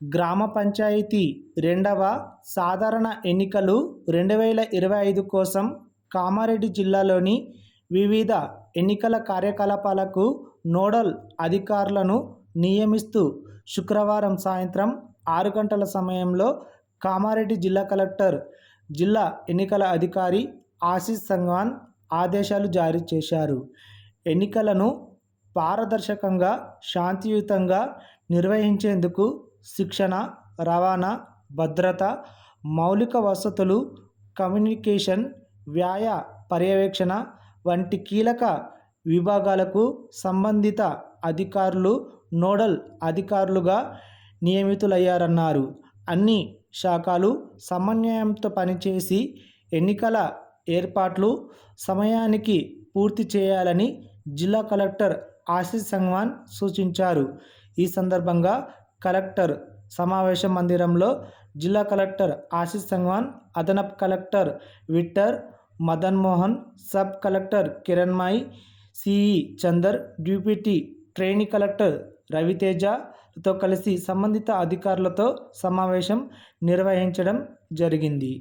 గ్రామ పంచాయతీ రెండవ సాధారణ ఎన్నికలు రెండు వేల ఇరవై ఐదు కోసం కామారెడ్డి జిల్లాలోని వివిధ ఎన్నికల కార్యకలాపాలకు నోడల్ అధికారులను నియమిస్తూ శుక్రవారం సాయంత్రం ఆరు గంటల సమయంలో కామారెడ్డి జిల్లా కలెక్టర్ జిల్లా ఎన్నికల అధికారి ఆశీష్ సంగ్వాన్ ఆదేశాలు జారీ చేశారు. ఎన్నికలను పారదర్శకంగా శాంతియుతంగా నిర్వహించేందుకు శిక్షణ రవాణా భద్రత మౌలిక వసతులు కమ్యూనికేషన్ వ్యయ పర్యవేక్షణ వంటి కీలక విభాగాలకు సంబంధిత అధికారులు నోడల్ అధికారులుగా నియమితులయ్యారన్నారు. అన్ని శాఖలు సమన్వయంతో పనిచేసి ఎన్నికల ఏర్పాట్లు సమయానికి పూర్తి చేయాలని జిల్లా కలెక్టర్ ఆశీష్ సంగ్వాన్ సూచించారు. ఈ సందర్భంగా కలెక్టర్ సమావేశ మందిరంలో జిల్లా కలెక్టర్ ఆశీష్ సంగ్వాన్ అదనపు collector Victor Madan Mohan sub collector Kiranmayi C E Chander deputy trainee collector రవితేజతో కలిసి సంబంధిత అధికారులతో సమావేశం నిర్వహించడం జరిగింది.